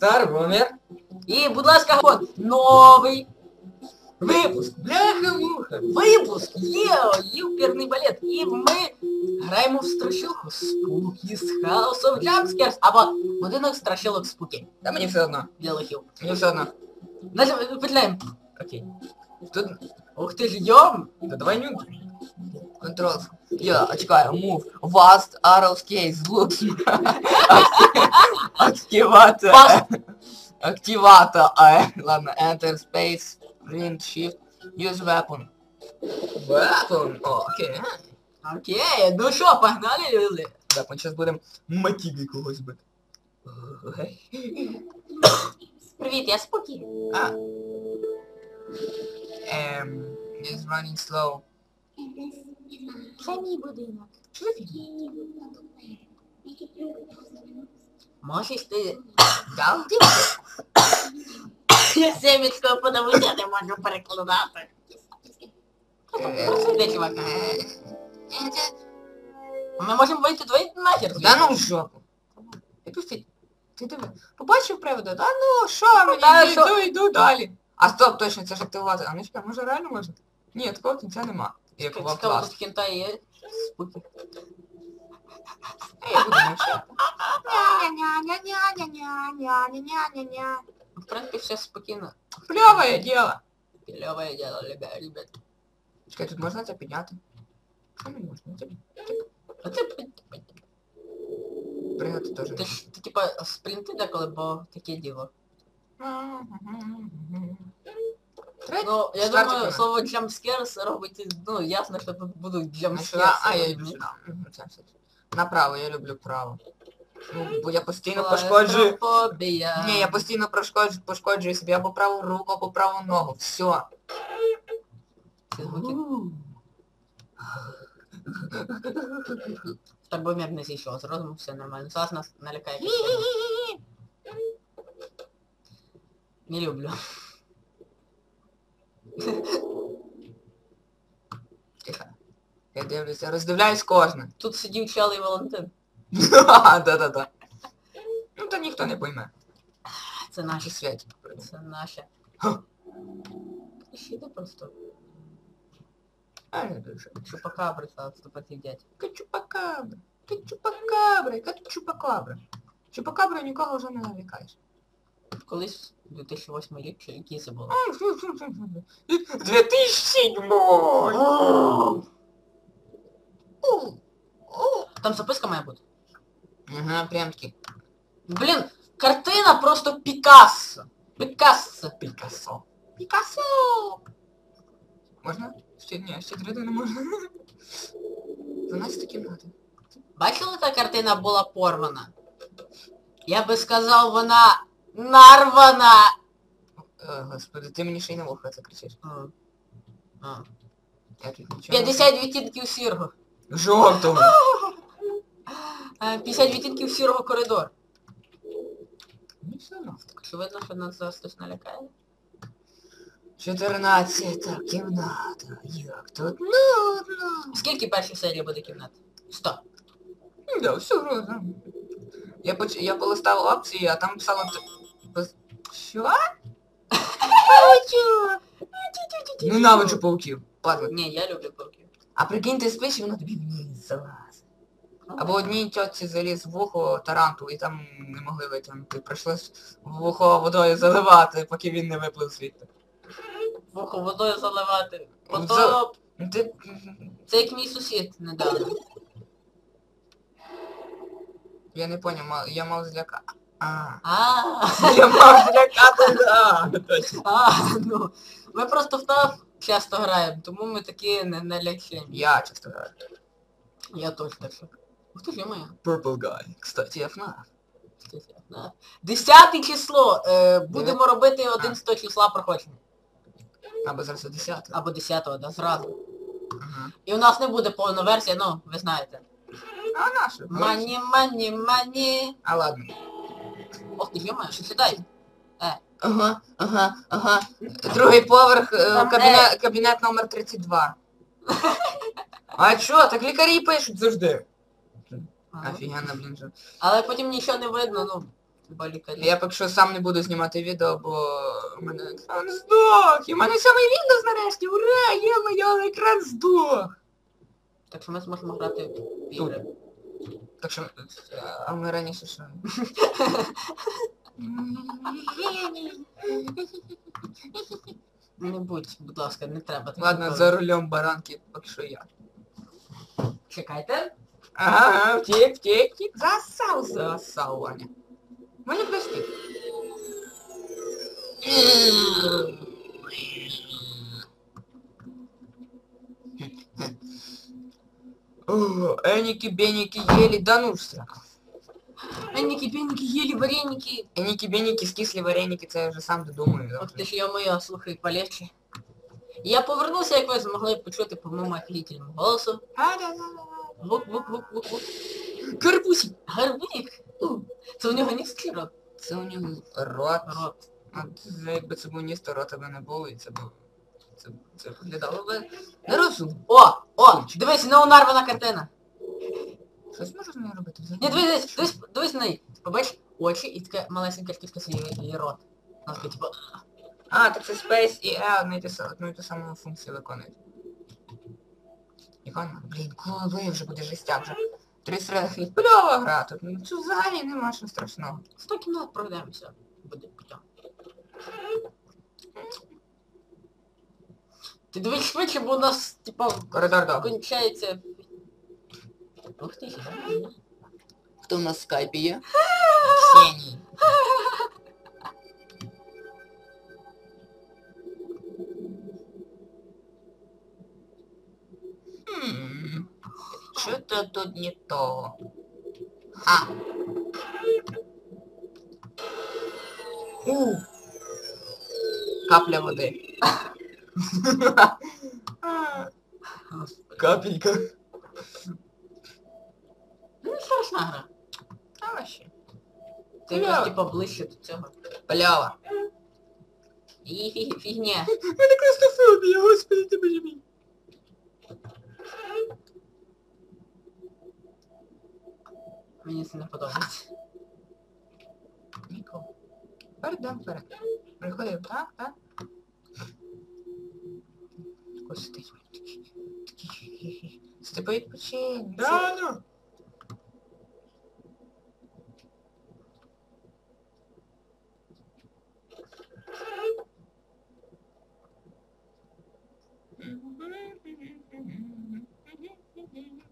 І Стар Бумер. І, будь ласка, от новий випуск. Бляха-муха. Випуск є юперний балет. І ми граємо в страшилку Spooky's House of Jumpscares або будинок страшилок Спукі Та мені все одно. для лохів. Мені все одно. Нажим, петляємо. Окей. Тут... Ух ти ж йом! Да давай нюк. Контрол. Я, чекай, move. Vast arrows case looks. Активатор. Fast. Активатор. А, ладно. Enter space. Print shift. Use weapon. Weapon. О, окей. Окей, ну що, погнали, люди? Так, ми зараз будемо матіги когось бити. Привіт, я Спукі. А. Ем, is running slow. Це мій будинок. Можеш ти... Да? Я семечко подивися, не можу перекладати. Е, Просто йди, чувак. е, Ми можемо вийти двоє нахер. Да ну в жопу. Відпустіть. Ти диви. Побачив привода? Да ну, що мені? та йду, що? йду, йду далі. А стоп, точно, це ж активувати. А ну чекай, може реально можна? Ні, такого кінця нема. Клас. кінта є. Спуки. Я буду мовчати. В принципі, все спокійно. Пльове діло. Клевое дело, ребят, ребят. Чекай, тут можна це підняти? Що не можна? Це А ти, ти, Пригати теж не ж- ти типа спринти деколи, бо таке діло. Третє? Ну, я думаю, кінець. слово jumpscares робить, ну, ясно, що тут будуть А, jumpscares. А, я сюди. Мгм, це все. Направо, я люблю право. Ну, бо я постійно пошкоджую. Клаустрофобія. Ні, я постійно пошкоджую, пошкоджую собі або праву руку, або праву ногу. Все. Ці звуки. Турбомір не зійшов з розуму, все нормально. Зараз нас налякає. Не люблю. Я дивлюся, роздивляюсь кожне. Тут сидів Чалий Валентин. Да-да-да. Ну то ніхто не пойме. Це Наші наші. святі. Це наше. Ха. Йде просто. А не дуже. Чупакабри став вступати дядь. Качупакабра. Качупакабра. Качупакабра. Чупакабра нікого вже не налякаєш. Колись 2008 рік, чи який це було? 2007 Там записка має бути. Ага, прям таки. Блін, картина просто Пікассо. Пікассо. Пікасо. Пікасо! Можна? Ще ні, ще три не можна. 12 кімната. Бачили, картина була порвана? Я би сказав, вона нарвана. О, господи, ти мені ще й на вухо це кричиш. А. А. Я тут нічого. 50 відтінків. Жовтого. Е, 50 відтінків сірого коридор. Ну все одно. Очевидно, що нас зараз хтось налякає. 14 кімната. Як тут нудно. Скільки перших серій буде кімнат? 100. Да, все грозно. Я, поч... я полистав опції, а там писало... пос- Що? Ненавиджу пауків. Ладно. Ні, я люблю пауків. А прикинь, ти спиш і воно тобі в ніс залазить. Або одній тьоці заліз в вухо таранту і там не могли витягнути. Прийшлось вухо водою заливати, поки він не виплив звідти. Вухо водою заливати. Потоп. Ти... Це як мій сусід недавно. Я не поняв, мав- я мав зляка... А. А, Я мав злякати, точно. а, ну. Ми просто в ТАФ часто граємо, тому ми такі не налякаємо. Я часто граю. Я точно що. Ух ти ж я моя. Purple guy. Кстати, я FNAF. Десяте число. Е, будемо робити 11 числа проходження. Або зараз 10. Або 10-го, да, зразу. Ага. І у нас не буде повна версія, ну, ви знаєте. А нашу? Мані, мані, мані. А ладно. Ох ти ж моя, що сідай. Е, Ага, ага, ага. Другий поверх, е, кабінет, кабінет номер 32. А чо? Так лікарі пишуть завжди. Офігенно, блін же. Але потім нічого не видно, ну, лікарі. Я поки що сам не буду знімати відео, бо у мене екран здох. І в мене сьомий Windows нарешті. Ура! Є моя екран здох. Так що ми зможемо грати в ігри. Так що, е, а ми раніше що? Не будь, будь ласка, не треба. Ладно, за рулем баранки, поки що я. Чекайте. Ага, втік, втік, втік. Засав, засав, Ваня. Мені прости. О, Эники, беники ели, да ну ж срака. Енніки, пенніки, їлі, вареники. Эники, беники, скислі вареники, це я вже сам додумаю. Ох ти ж я моя, слухай, полегче. Я повернувся, як ви змогли почути по моєму офігітельному голосу. Вук, Вук, вук, вук, вук. Карпусик. Гарбунік. У, Це у нього низький рот. Це у нього рот. Рот. А це якби це був ніс, то рота би не було, і це б... Це, це виглядало би нерозумно. О, о, дивись, неонарвана картина. Щось можу з нею робити взагалі? Ні, дивись, дивись, дивись на неї. Побач очі і така малесенька штучка свій її рот. Вона така, типу, А, так це Space і E одну і ту саму функцію виконують. Іван, блін, коли вже буде жестяк вже. Три сраки. Пльова гра тут. Ну це взагалі нема що страшного. 100 кімнат пройдемося. Буде путем. Ти дивись швидше, бо у нас, типа, Коридор до. кончається... Ух ти, да? Хто в нас в скайпі є? Ксеній. Что-то тут не то. А. У. Капля води. Капелька. Ну, страшна гра. А вообще. Ти якраз, типа, ближче до цього. Плява. І фіг, фігня. мене клаустрофобія, господи, ти боже мій. Мені це не подобається. Нікого. Передам вперед. Приходив, так, так. Ось сидить. такий, такий. Степи відпочинь. Да, ну.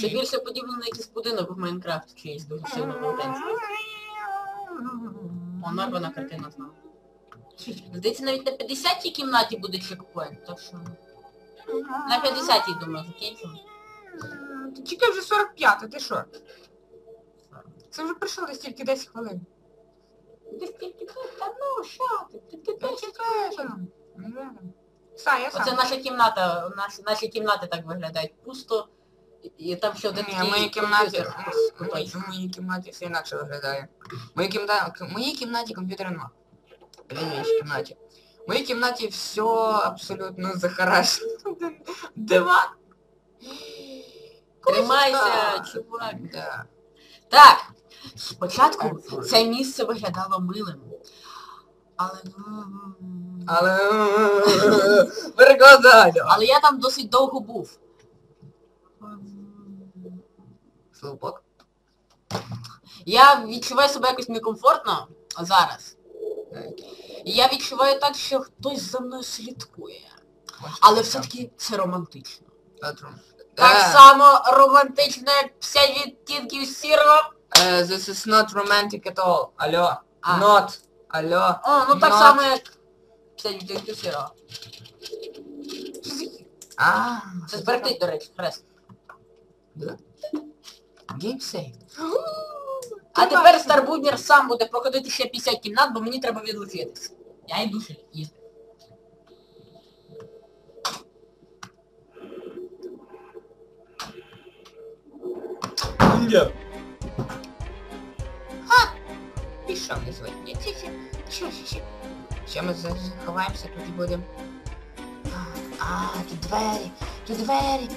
Це більше подібно на якийсь будинок в Майнкрафт чиїсь дуже сильно велетенський. О, нарвана картина знову. Здається, навіть на 50-й кімнаті буде чекпоінт, так що... На 50-й, думаю, закінчимо. Ти чекай вже 45, ти що? Це вже пройшло десь тільки 10 хвилин. Десь тільки тут, та ну, що ти? Тільки Та 10 чекай там. Ну. Оце наша кімната, наші, наші кімнати так виглядають пусто. І, там ще один Ні, такий моїй кімнаті, комп'ютер. в моїй- в моїй кімнаті все інакше виглядає. В моїй кімнаті, в моїй кімнаті комп'ютера нема. Він в іншій кімнаті. В моїй кімнаті все абсолютно захарашено. Диван. Тримайся, чувак. Да. Так, спочатку це місце виглядало милим. Але... м, Але... Перекладаю. Але я там досить довго був. Слупок. Я відчуваю себе якось некомфортно зараз. І я відчуваю так, що хтось за мною слідкує. Але все-таки це романтично. Так Е, само романтично, як 50 відтінків сірого. е, This is not romantic at all. Алло. Not. Алло. О, ну так само, як 50 відтінків сірого. А, Це зберегтить, до речі, хрест. Save. А тепер Старбуднер сам буде проходити ще 50 кімнат, бо мені треба відлучитися. Я йду ще їсти. Ня. А! Пішов не звати. Ні, ці Ще ми заховаємося тут і будемо. А, тут двері, тут двері.